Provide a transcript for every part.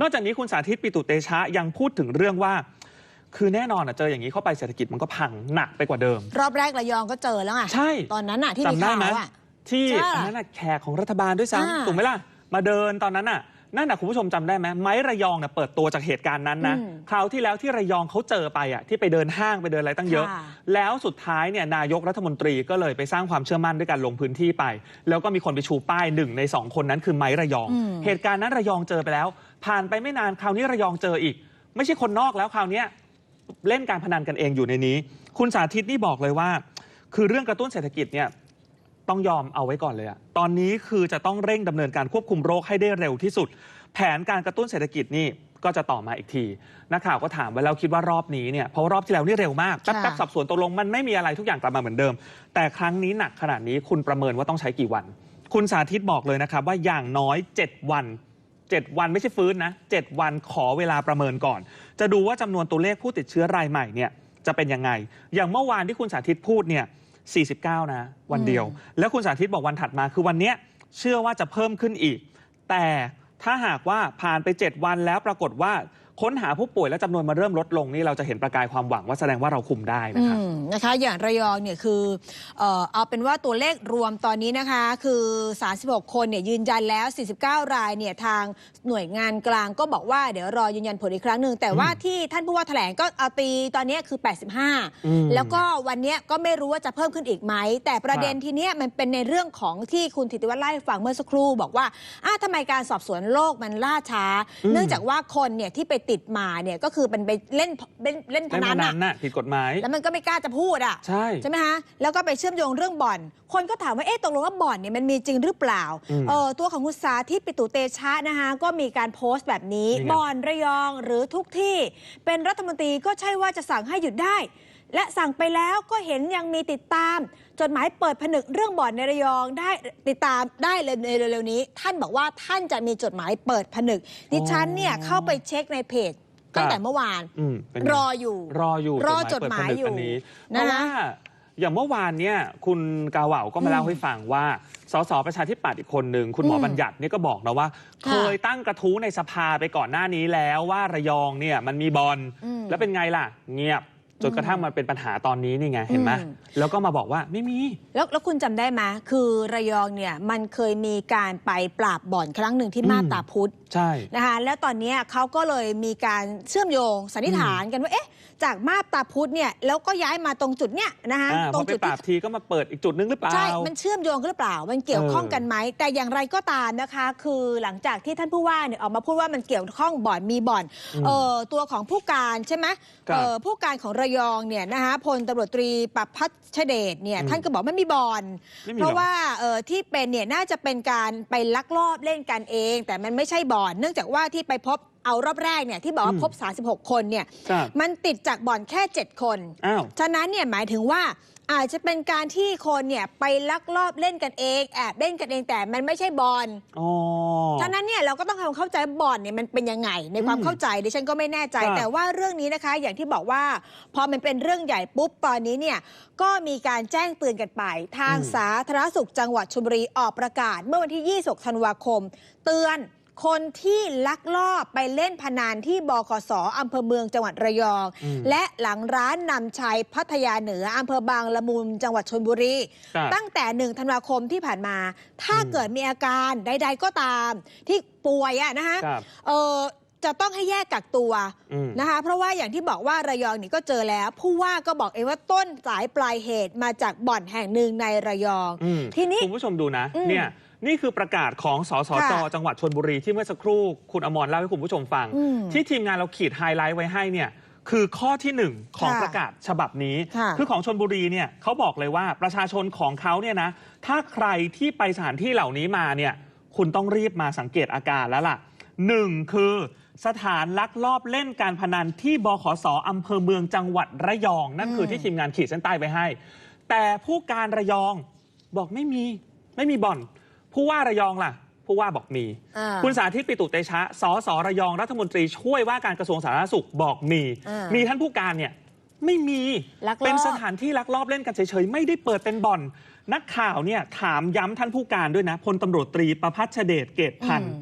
นอกจากนี้คุณสาธิตปิตุเตชะยังพูดถึงเรื่องว่า คือแน่นอนอะเจออย่างนี้เข้าไปเศรษฐกิจมันก็พังหนักไปกว่าเดิม รอบแรกระยองก็เจอแล้วไงใช่ตอนนั้นน่ะที่มีจำได้ข่าไหมวอะ ที่ใช่อันนั้นน่ะแขกของรัฐบาลด้วยอ่า ซ้ำถูกไหมล่ะ มาเดินตอนนั้นน่ะ นั่นน่ะคุณผู้ชมจำได้ไหมไม้ระยองเนี่ยเปิดตัวจากเหตุการณ์นั้นนะอืมคราวที่แล้วที่ระยองเขาเจอไปอะที่ไปเดินห้างไปเดินอะไรตั้งเยอะค่ะแล้วสุดท้ายเนี่ยนายกรัฐมนตรีก็เลยไปสร้างความเชื่อมั่นด้วยการลงพื้นที่ไป แล้วก็มีคนไปชูป้ายหนึ่งในสองคนนั้นคือไม้ระยองอืมเหตุการณ์นั้นระยองเจอไปแล้ว ผ่านไปไม่นานคราวนี้ระยองเจออีก ไม่ใช่คนนอกแล้วคราวเนี้ยเล่นการพนันกันเองอยู่ในนี้ คุณสาธิตนี่บอกเลยว่า คือเรื่องกระตุ้นเศรษฐกิจเนี่ย ต้องยอมเอาไว้ก่อนเลยอะตอนนี้คือจะต้องเร่งดำเนินการควบคุมโรคให้ได้เร็วที่สุด แผนการกระตุ้นเศรษฐกิจนี่ก็จะต่อมาอีกที นักข่าวก็ถามว่าเราคิดว่ารอบนี้เนี่ยเพราะว่ารอบที่แล้วนี่เร็วมากแป๊บค่ะแป๊บสับสวนตกลงมันไม่มีอะไรทุกอย่างกลับมาเหมือนเดิม แต่ครั้งนี้หนักขนาดนี้คุณประเมินว่าต้องใช้กี่วัน คุณสาธิตบอกเลยนะครับว่าอย่างน้อย 7 วัน 7 วันไม่ใช่ฟื้นนะ 7 วันขอเวลาประเมินก่อน จะดูว่าจำนวนตัวเลขผู้ติดเชื้อรายใหม่เนี่ยจะเป็นยังไง อย่างเมื่อวานที่คุณสาธิตพูดเนี่ย 49 นะ วันเดียว แล้วคุณสาธิตบอกวันถัดมาคือวันเนี้ยเชื่อว่าจะเพิ่มขึ้นอีก แต่ถ้าหากว่าผ่านไป 7 วันแล้วปรากฏว่า ค้นหาผู้ป่วยและจำนวนมาเริ่มลดลงนี่เราจะเห็นประกายความหวังว่าแสดงว่าเราคุมได้นะอืครับมนะคะ อย่างระยองเนี่ยคือเอ่อเอาเป็นว่าตัวเลขรวมตอนนี้นะคะ คือ 36 คนเนี่ยยืนยันแล้ว 49 รายเนี่ยทางหน่วยงานกลางก็บอกว่าเดี๋ยวรอยืนยันผลอีกครั้งหนึ่งแต่ว่าที่ท่านผู้ว่าแถลงก็เอาตีตอนนี้คืออืม85 แล้วก็วันเนี้ยก็ไม่รู้ว่าจะเพิ่มขึ้นอีกไหม แต่ประเด็นครับทีเนี้ยมันเป็นในเรื่องของที่คุณธิติวัฒน์เล่าให้ฟังเมื่อสักครู่ บอกว่าอ้าวทำไมการสอบสวนโรคมันล่าช้าอืมเนื่องจากว่าคนเนี่ยที่ไปติดมาเนี่ยก็คือมันไปเล่นเล่นเล่นพเล่นนัพนนัอะนน่ะผิดกฎหมาย แล้วมันก็ไม่กล้าจะพูดอะ ใช่ ใช่ไหมฮะแล้วก็ไปเชื่อมโยงเรื่องบ่อน คนก็ถามว่าเอ๊ะตกลงว่าบ่อนเนี่ยมันมีจริงหรือเปล่าอืมเออตัวของคุณสาธิตปิตุเตชะนะคะก็มีการโพสต์แบบนี้นี่ไง บ่อนระยองหรือทุกที่ เป็นรัฐมนตรีก็ใช่ว่าจะสั่งให้หยุดได้ และสั่งไปแล้วก็เห็นยังมีติดตาม จดหมายเปิดผนึกเรื่องบ่อนในระยองได้ติดตามได้เลยในเร็วๆนี้ ท่านบอกว่าท่านจะมีจดหมายเปิดผนึกดิฉันเนี่ยเข้าไปเช็คในเพจตั้งแต่เมื่อวานอืมเป็นไงรออยู่ รออยู่รอจดหมายอยู่เปิผนึกอันนี้เพนะราะคะ ว่าอย่างเมื่อวานเนี่ยคุณกาเหว่าก็มาเล่าอืมให้ฟังว่าสสประชาธิปัตย์อีกคนหนึ่งคุณหมออืมบัญญัติเนี่ยก็บอกนะว่า ค่ะเคยตั้งกระทู้ในสภาไปก่อนหน้านี้แล้วว่าระยองเนี่ยมันมีบอลอืม แล้วเป็นไงล่ะ เงียบ จนกระทั่งมันเป็นปัญหาตอนนี้นี่ไง เห็นไหมอืม แล้วก็มาบอกว่าไม่มี แล้วแล้วคุณจำได้ไหมคือระยองเนี่ยมันเคยมีการไปปราบบ่อนครั้งหนึ่งที่อืมมาบตาพุธใช่ นะคะแล้วตอนเนี้ยเขาก็เลยมีการเชื่อมโยงสันนิษฐานกันว่าเอ๊ะจากมาบตาพุธเนี่ยแล้วก็ย้ายมาตรงจุดเนี้ยนะคะอ่าตพรองไปจุดปราที่บทีก็มาเปิดอีกจุดนึงหรือเปล่า ใช่ มันเชื่อมโยงกันหรือเปล่า มันเกี่ยวข้องเออกันไหม แต่อย่างไรก็ตามนะคะ คือหลังจากที่ท่านผู้ว่าเนี่ยออกมาพูดว่ามันเกี่ยวข้องบ่อนมีบ่อน อืมเออตัวของผู้การใช่ไหมครับ เออผู้การของระยองเนี่ยนะคะพลตำรวจตรีประพัฒชเดชเนี่ยอืมท่านก็บอกไม่มีบ่อนไม่มีหรอ เพราะว่าเออที่เป็นเนี่ยน่าจะเป็นการไปลักลอบเล่นกันเอง แต่มันไม่ใช่บ่อนเนื่องจากว่าที่ไปพบ เอารอบแรกเนี่ยที่บอกว่าอืมพบ 36 คนเนี่ยครับมันติดจากบ่อนแค่ 7 คนอ้าวฉะนั้นเนี่ยหมายถึงว่าอาจจะเป็นการที่คนเนี่ยไปลักลอบเล่นกันเอง แอบเล่นกันเองแต่มันไม่ใช่บอลอ๋อฉะนั้นเนี่ยเราก็ต้องทำความเข้าใจว่าบอลเนี่ยมันเป็นยังไง ในความอืมเข้าใจดิฉันก็ไม่แน่ใจครับแต่ว่าเรื่องนี้นะคะ อย่างที่บอกว่า พอมันเป็นเรื่องใหญ่ปุ๊บตอนนี้เนี่ยก็มีการแจ้งเตือนกันไป ทางอืมสาธารณสุขจังหวัดชลบุรีออกประกาศ เมื่อวันที่ 26 ธันวาคม เตือน คนที่ลักลอบไปเล่นพนันที่บขสอำเภอเมืองจังหวัดระยองอืมและหลังร้านนำชัยพัทยาเหนืออำเภอบางละมุงจังหวัดชลบุรี ครับตั้งแต่หนึ่งธันวาคมที่ผ่านมา ถ้าอืม เกิดมีอาการใด ๆ ก็ตาม ที่ป่วยอะนะคะครับเออจะต้องให้แยกกักตัว อืม นะคะเพราะว่าอย่างที่บอกว่าระยองนี่ก็เจอแล้ว ผู้ว่าก็บอกเองว่าต้นสายปลายเหตุมาจากบ่อนแห่งหนึ่งในระยอง อืมทีนี้ คุณผู้ชมดูนะ อืมเนี่ยนี่คือประกาศของสสจค่ะจังหวัดชนบุรีที่เมื่อสักครู่คุณอมรเล่าให้คุณผู้ชมฟังอืมที่ทีมงานเราขีดไฮไลท์ไว้ให้เนี่ยคือข้อที่หนึ่งของค่ะประกาศฉบับนี้ค่ะอของชนบุรีเนี่ยเขาบอกเลยว่าประชาชนของเขาเนี่ยนะถ้าใครที่ไปสถานที่เหล่านี้มาเนี่ยคุณต้องรีบมาสังเกตอาการแล้วล่ะหนึ่งคือสถานลักลอบเล่นการพนันที่บขสอำเภอเมืองจังหวัดระยอง นั่นคือที่ทีมงานขีดเส้นใต้ไปให้ แต่ผู้การระยองบอกไม่มีไม่มีบ่อน ผู้ว่าระยองล่ะ ผู้ว่าบอกมีอ่าคุณสาธิตปิตุเตชะสสระยองรัฐมนตรีช่วยว่าการกระทรวงสาธารณสุขบอกมีอ่ามีท่านผู้การเนี่ยไม่มีลักลอบเป็นสถานที่ลักลอบเล่นกันเฉยๆ ไม่ได้เปิดเป็นบ่อน นักข่าวเนี่ยถามย้ำท่านผู้การด้วยนะพลตำรวจตรีประพัฒชเดชเกตพันธ์อื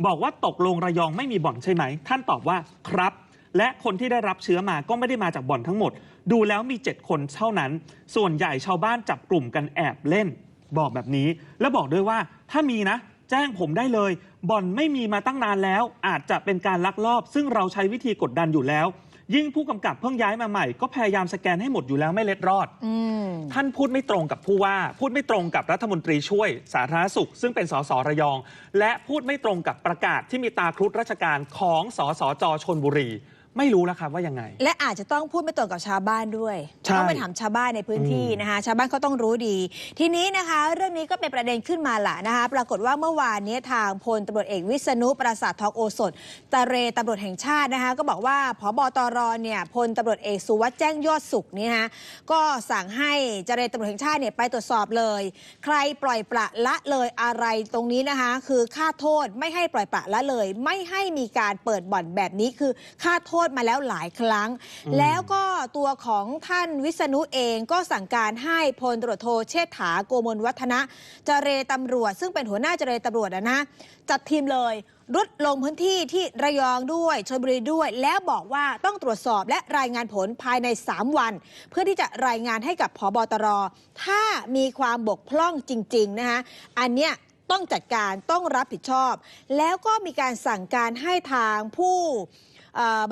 มบอกว่าตกลงระยองไม่มีบ่อนใช่ไหม ท่านตอบว่าครับ และคนที่ได้รับเชื้อมาก็ไม่ได้มาจากบ่อนทั้งหมด ดูแล้วมี 7 คนเท่านั้น ส่วนใหญ่ชาวบ้านจับกลุ่มกันแอบเล่น บอกแบบนี้ แล้วบอกด้วยว่าถ้ามีนะ แจ้งผมได้เลย บ่อนไม่มีมาตั้งนานแล้ว อาจจะเป็นการลักลอบ ซึ่งเราใช้วิธีกดดันอยู่แล้ว ยิ่งผู้กำกับเพิ่งย้ายมาใหม่ ก็พยายามสแกนให้หมดอยู่แล้วไม่เล็ดรอด อืม ท่านพูดไม่ตรงกับผู้ว่า พูดไม่ตรงกับรัฐมนตรีช่วย สาธารณสุข ซึ่งเป็นสสระยอง และพูดไม่ตรงกับประกาศที่มีตาครุฑราชการของสสจชนบุรี ไม่รู้แล้วครับว่ายังไง และอาจจะต้องพูดไม่ตรงกับชาวบ้านด้วยใช่ต้องไปถามชาวบ้านในพื้นที่อืมนะคะ ชาวบ้านเขาต้องรู้ดี ทีนี้นะคะ เรื่องนี้ก็เป็นประเด็นขึ้นมาละนะคะ ปรากฏว่าเมื่อวานนี้ทางพลตำรวจเอกวิษณุปราสาททองโอสถตเรตำรวจแห่งชาตินะคะ ก็บอกว่าพบตรเนี่ยพลตำรวจเอกสุวัสด์แจ้งยอดสุขนี่นะคะก็สั่งให้เจรตำรวจแห่งชาติเนี่ยไปตรวจสอบเลย ใครปล่อยปละละเลยอะไรตรงนี้นะคะ คือค่าโทษไม่ให้ปล่อยปละละเลย ไม่ให้มีการเปิดบ่อนแบบนี้คือค่าโทษมาแล้วหลายครั้งอืมแล้วก็ตัวของท่านวิษณุเองก็สั่งการให้พลตำรวจโทเชษฐาโกมลวัฒนะเจเรตำรวจ ซึ่งเป็นหัวหน้าเจเรตำรวจอะนะจัดทีมเลยรุดลงพื้นที่ที่ระยองด้วยชลบุรีด้วย แล้วบอกว่าต้องตรวจสอบและรายงานผลภายใน 3 วัน เพื่อที่จะรายงานให้กับพบตร ถ้ามีความบกพร่องจริง ๆ นะคะอันเนี้ยต้องจัดการต้องรับผิดชอบ แล้วก็มีการสั่งการให้ทางผู้เอ่อ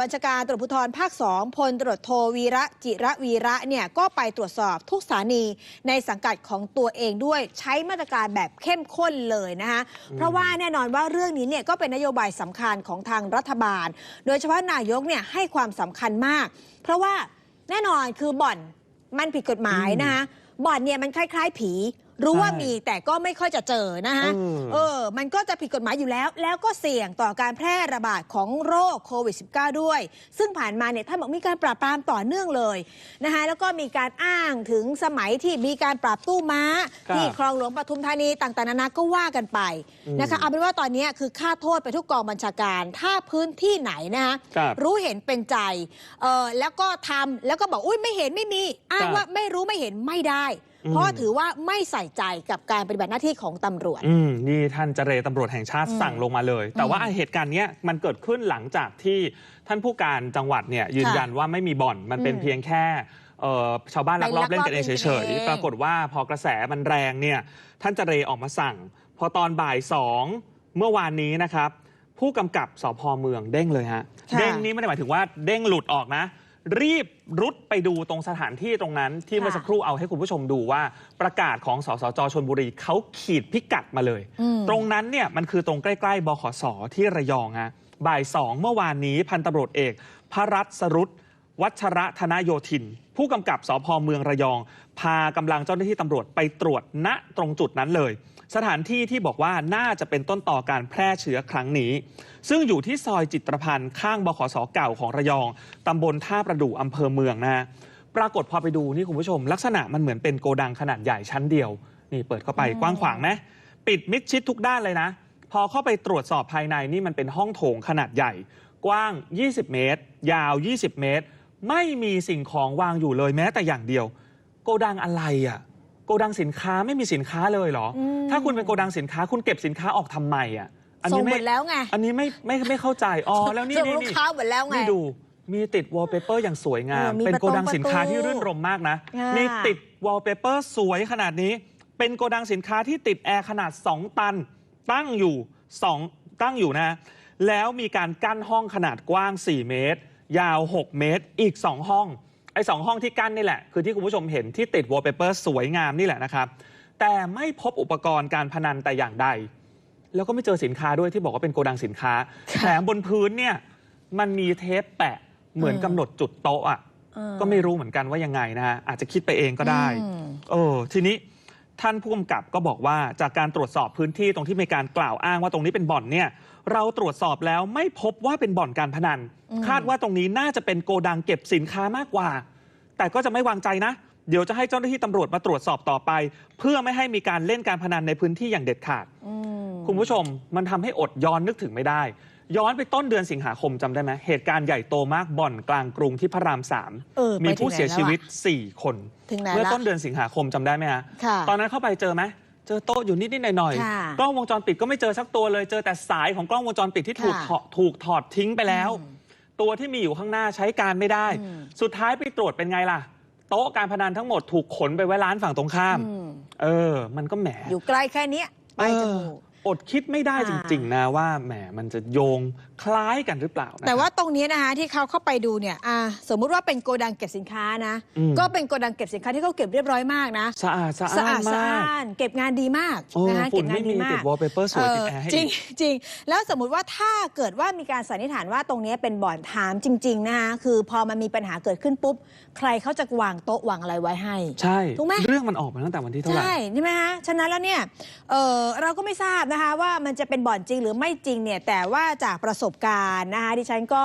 บัญชาการตำรวจภูธรภาคสองพลตำรวจโทวีระจิระวีระเนี่ยก็ไปตรวจสอบทุกสถานีในสังกัดของตัวเองด้วยใช้มาตรการแบบเข้มข้นเลยนะคะเพราะว่าแน่นอนว่าเรื่องนี้เนี่ยก็เป็นนโยบายสำคัญของทางรัฐบาล โดยเฉพาะนายกเนี่ยให้ความสำคัญมาก เพราะว่าแน่นอนคือบ่อนมันผิดกฎหมายนะคะบ่อนเนี่ยมันคล้าย ๆ ผี รู้ว่าใช่มีแต่ก็ไม่ค่อยจะเจอนะคะเออเออ มันก็จะผิดกฎหมายอยู่แล้ว แล้วก็เสี่ยงต่อการแพร่ระบาดของโรคโควิด -19 ด้วย ซึ่งผ่านมาเนี่ยท่านบอกมีการปราบปรามต่อเนื่องเลยนะคะแล้วก็มีการอ้างถึงสมัยที่มีการปราบตู้ม้าครับที่คลองหลวงปทุมธานีต่างๆนานาก็ว่ากันไปอืมนะคะเอาเป็นว่าตอนนี้คือค่าโทษไปทุกกองบัญชาการ ถ้าพื้นที่ไหนนะคะครับรู้เห็นเป็นใจเออแล้วก็ทำแล้วก็บอกอุ้ยไม่เห็นไม่มี อ้างครับว่าไม่รู้ไม่เห็นไม่ได้อืม เพราะถือว่าไม่ใส่ใจกับการปฏิบัติหน้าที่ของตำรวจ อืมนี่ท่านเจเรตำรวจแห่งชาติอืมสั่งลงมาเลย แต่ว่าอืมเหตุการณ์เนี้ยมันเกิดขึ้นหลังจากที่ท่านผู้การจังหวัดเนี่ยยืนยันว่าไม่มีบ่อนมันเป็นอืมเพียงแค่เอ่อชาวบ้านลักลอบไปลักลอบเล่นกันเองเฉเล่นกันยเองๆปรากฏว่าพอกระแสมันแรงเนี่ยท่านเจเรออกมาสั่ง พอตอนบ่ายสองเมื่อวานนี้นะครับ ผู้กำกับสพเมืองเด้งเลยฮะค่ะเด้งนี้ไม่ได้หมายถึงว่าเด้งหลุดออกนะ รีบรุดไปดูตรงสถานที่ตรงนั้นที่เมื่อสักครู่เอาให้คุณผู้ชมดูว่าประกาศของสสจชนบุรีเขาขีดพิกัดมาเลยอืมตรงนั้นเนี่ยมันคือตรงใกล้ๆบขสที่ระยองฮะบ่ายสองเมื่อวานนี้พันตำรวจเอก พระรัตน์สรุตวัชระธนโยธิน ผู้กำกับสพเมืองระยอง พากำลังเจ้าหน้าที่ตำรวจไปตรวจณตรงจุดนั้นเลย สถานที่ที่บอกว่าน่าจะเป็นต้นต่อการแพร่เชื้อครั้งนี้ ซึ่งอยู่ที่ซอยจิตรพันธ์ข้างบขสเก่าของระยองตำบลท่าประดู่อำเภอเมืองนะฮะปรากฏพอไปดูนี่คุณผู้ชม ลักษณะมันเหมือนเป็นโกดังขนาดใหญ่ชั้นเดียว นี่เปิดเข้าไปกว้างขวางไหมปิดมิดชิดทุกด้านเลยนะ พอเข้าไปตรวจสอบภายในนี่มันเป็นห้องโถงขนาดใหญ่ กว้าง 20 เมตร ยาว 20 เมตร ไม่มีสิ่งของวางอยู่เลยแม้แต่อย่างเดียว โกดังอะไรอะ่ะ โกดังสินค้าไม่มีสินค้าเลยเหรออืมถ้าคุณเป็นโกดังสินค้าคุณเก็บสินค้าออกทำไมอะ่ะอันส่งนี้หมไม่ดแล้วไงอันนี้ไม่ไม่ไม่เข้าใจอ๋อแล้วนี่ส่งนี่ลูกนี่ค้าหมดแล้วไงนี่ดูมีติดวอลเปเปอร์อย่างสวยงามเออมีเป็นโกดังประตูสินค้าที่ประตูรื่นรมมากนะอ่านี่ติดวอลเปเปอร์สวยขนาดนี้ เป็นโกดังสินค้าที่ติดแอร์ขนาด 2 ตัน ตั้งอยู่2ตั้งอยู่นะ แล้วมีการกั้นห้องขนาดกว้าง 4 เมตร ยาว 6 เมตร อีก 2 ห้อง ไอ้สองห้องที่กั้นนี่แหละ คือที่คุณผู้ชมเห็นที่ติดวอลเปเปอร์สวยงามนี่แหละนะครับ แต่ไม่พบอุปกรณ์การพนันแต่อย่างใด แล้วก็ไม่เจอสินค้าด้วยที่บอกว่าเป็นโกดังสินค้าค่ะแถมบนพื้นเนี่ยมันมีเทปแปะเหมือนอืมกำหนดจุดโต๊ะอะเออก็ไม่รู้เหมือนกันว่ายังไงนะฮะอาจจะคิดไปเองก็ได้อืมเออทีนี้ ท่านผู้กำกับก็บอกว่าจากการตรวจสอบพื้นที่ตรงที่มีการกล่าวอ้างว่าตรงนี้เป็นบ่อนเนี่ยเราตรวจสอบแล้วไม่พบว่าเป็นบ่อนการพนันอืมคาดว่าตรงนี้น่าจะเป็นโกดังเก็บสินค้ามากกว่า แต่ก็จะไม่วางใจนะ เดี๋ยวจะให้เจ้าหน้าที่ตำรวจมาตรวจสอบต่อไป เพื่อไม่ให้มีการเล่นการพนันในพื้นที่อย่างเด็ดขาดอืมคุณผู้ชมมันทำให้อดย้อนนึกถึงไม่ได้ ย้อนไปต้นเดือนสิงหาคมจำได้ไหมเหตุการณ์ใหญ่โตมากบ่อนกลางกรุงที่พระรามสามเออไปมีถึงผู้เสียไหนแล้วชีวิตอะ4คน ถึงไหนเมื่อละต้นเดือนสิงหาคมจำได้ไหมฮะค่ะตอนนั้นเข้าไปเจอไหมเจอโต๊ะอยู่นิดๆหน่อยค่ะๆกล้องวงจรปิดก็ไม่เจอสักตัวเลย เจอแต่สายของกล้องวงจรปิดที่ถูกค่ะถอดถูกถอดทิ้งไปแล้วอืมตัวที่มีอยู่ข้างหน้าใช้การไม่ได้ อืม สุดท้ายไปตรวจเป็นไงล่ะ โต๊ะการพนันทั้งหมดถูกขนไปไว้ร้านฝั่งตรงข้าม อืมเออ มันก็แหม อยู่ใกล้แค่เนี้ยไปจมูกเอออดคิดไม่ได้อ่าจริง ๆ นะว่าแหมมันจะโยงคล้ายกันหรือเปล่านะครับแต่ว่าตรงนี้นะคะที่เขาเข้าไปดูเนี่ยอ่าสมมุติว่าเป็นโกดังเก็บสินค้านะอืมก็เป็นโกดังเก็บสินค้าที่เขาเก็บเรียบร้อยมากนะสะอาดสะสะอาอาดดสะมากอาดเก็บงานดีมากโอ้นะคะฝุ่เก็นบงาไม่นดีมีมาติกดวอลเปเปอร์สวยติดเออแอร์ให้จริงอีกจริงแล้วสมมุติว่าถ้าเกิดว่ามีการสันนิษฐานว่าตรงนี้เป็นบ่อนถามจริง ๆ นะคะคือพอมันมีปัญหาเกิดขึ้นปุ๊บ ใครเขาจะวางโต๊ะวางอะไรไว้ให้ ใช่ถูกไหมเรื่องมันออกมาตั้งแต่วันที่เท่าไหร่ใช่ใช่ไหมฮะฉะนั้นแล้วเนี่ยเออเราก็ไม่ทราบนะคะว่ามันจะเป็นบ่อนจริงหรือไม่จริงเนี่ยแต่ว่าจากประสบการณ์นะคะดิฉันก็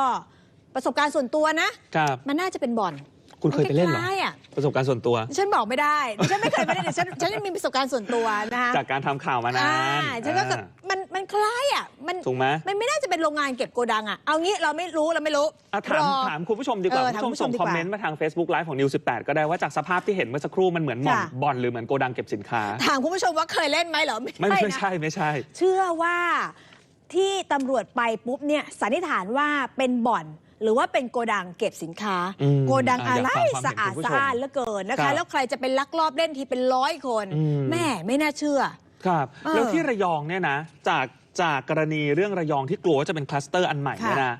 ประสบการณ์ส่วนตัวนะครับมันน่าจะเป็นบ่อน คุณเคยไปเล่นเหรอมัคล้ายๆอะประสบการณ์ส่วนตัว ดิฉันบอกไม่ได้ดิฉันไม่เคยไปเล่นดิฉันฉันมีประสบการณ์ส่วนตัวนะคะจากการทำข่าวมานานอ่าฉันก็อ่ามันมันคล้ายอะมันถูกไหมมันไม่น่าจะเป็นโรงงานเก็บโกดังอะเอางี้เราไม่รู้เราไม่รู้อะถามรอ ถามคุณผู้ชมดีกว่าเออคุณผู้ชมถามคุณผู้ชมดีส่งคกอว่ามเมนต์มาทาง Facebook Live ของ News 18 ก็ได้ว่าจากสภาพที่เห็นเมื่อสักครู่มันเหมือนบ่อนค่ะ บ่อนหรือเหมือนโกดังเก็บสินค้า ถามคุณผู้ชมว่าเคยเล่นไหมเหรอไม่ไม่ไม่นะ ใช่ไม่ใช่ เชื่อว่าที่ตำรวจไปปุ๊บเนี่ยสันนิษฐานว่าเป็นบ่อน หรือว่าเป็นโกดังเก็บสินค้า อืมโกดังอะอะไรอยากฟังความสะอาดเห็นคุณผู้ชมสะอาดเหลือเกินนะครัคะ บแล้วใครจะเป็นลักลอบเล่นทีเป็นร้อยคนอืม แม่ไม่น่าเชื่อ ครับ เออแล้วที่ระยองเนี่ยนะ จากจากกรณีเรื่องระยองที่กลัวว่าจะเป็นคลัสเตอร์อันใหม่เนี่ยนะ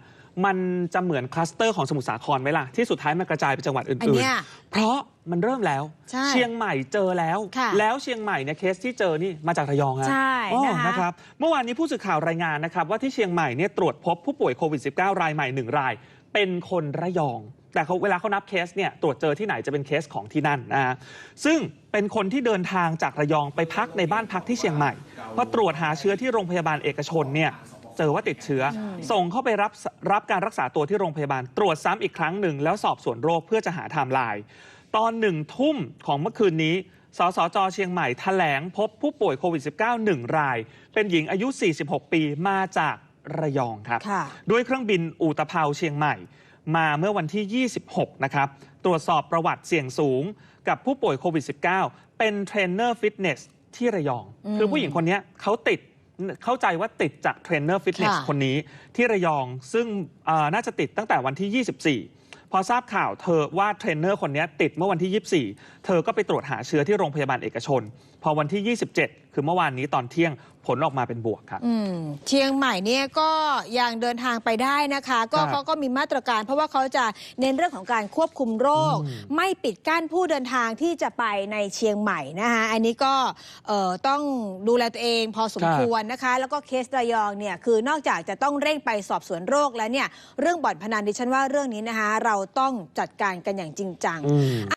มันจะเหมือนคลัสเตอร์ของสมุทรสาครไหมล่ะ ที่สุดท้ายมันกระจายไปจังหวัดอันอื่นเนี้ย ๆ เพราะมันเริ่มแล้ว ใช่เชียงใหม่เจอแล้ว ค่ะแล้วเชียงใหม่เนี่ยเคสที่เจอนี่มาจากระยองฮะใช่อ๋อนะคะ นะครับ เมื่อวานนี้ผู้สื่อข่าวรายงานนะครับ ว่าที่เชียงใหม่เนี่ยตรวจพบผู้ป่วยโควิด -19 รายใหม่1ราย เป็นคนระยอง แต่เขาเวลาเขานับเคสเนี่ยตรวจเจอที่ไหนจะเป็นเคสของที่นั่นนะฮะซึ่งเป็นคนที่เดินทางจากระยองไปพักในบ้านพักที่เชียงใหม่พอตรวจหาเชื้อที่โรงพยาบาลเอกชนเนี่ย เจอว่าติดเชื้ออส่งเข้าไปรับรับการรักษาตัวที่โรงพยาบาล ตรวจซ้ำอีกครั้งหนึ่ง แล้วสอบสวนโรคเพื่อจะหาไทม์ไลน์ตอนหนึ่งทุ่มของเมื่อคืนนี้สสจเชียงใหม่แถลงพบผู้ป่วยโควิด -19 หนึ่งราย เป็นหญิงอายุ 46 ปีมาจากระยองครับค่ะด้วยเครื่องบินอูตะเภาเชียงใหม่ มาเมื่อวันที่ 26 นะครับ ตรวจสอบประวัติเสี่ยงสูงกับผู้ป่วยโควิด -19 เป็นเทรนเนอร์ฟิตเนสที่ระยองอืมคือผู้หญิงคนเนี้ยเขาติด เข้าใจว่าติดจากเทรนเนอร์ฟิตเนสค่ะ คนนี้ที่ระยองซึ่งเอ่อน่าจะติดตั้งแต่วันที่ 24 พอทราบข่าวเธอว่าเทรนเนอร์คนนี้ติดเมื่อวันที่ 24 เธอก็ไปตรวจหาเชื้อที่โรงพยาบาลเอกชน พอวันที่ 27 คือเมื่อวานนี้ตอนเที่ยง ผลออกมาเป็นบวกครับ อืมเชียงใหม่เนี่ยก็ยังเดินทางไปได้นะคะ ก็ครับเขาก็มีมาตรการ เพราะว่าเขาจะเน้นเรื่องของการควบคุมโรค อืมไม่ปิดกั้นผู้เดินทางที่จะไปในเชียงใหม่นะคะอันนี้ก็เอ่อต้องดูแลตัวเองพอสมควรนะคะ แล้วก็เคสระยองเนี่ยคือนอกจากจะต้องเร่งไปสอบสวนโรคแล้วเนี่ยเรื่องบ่อนพนันดิฉันว่าเรื่องนี้นะคะเราต้องจัดการกันอย่างจริงจัง อืม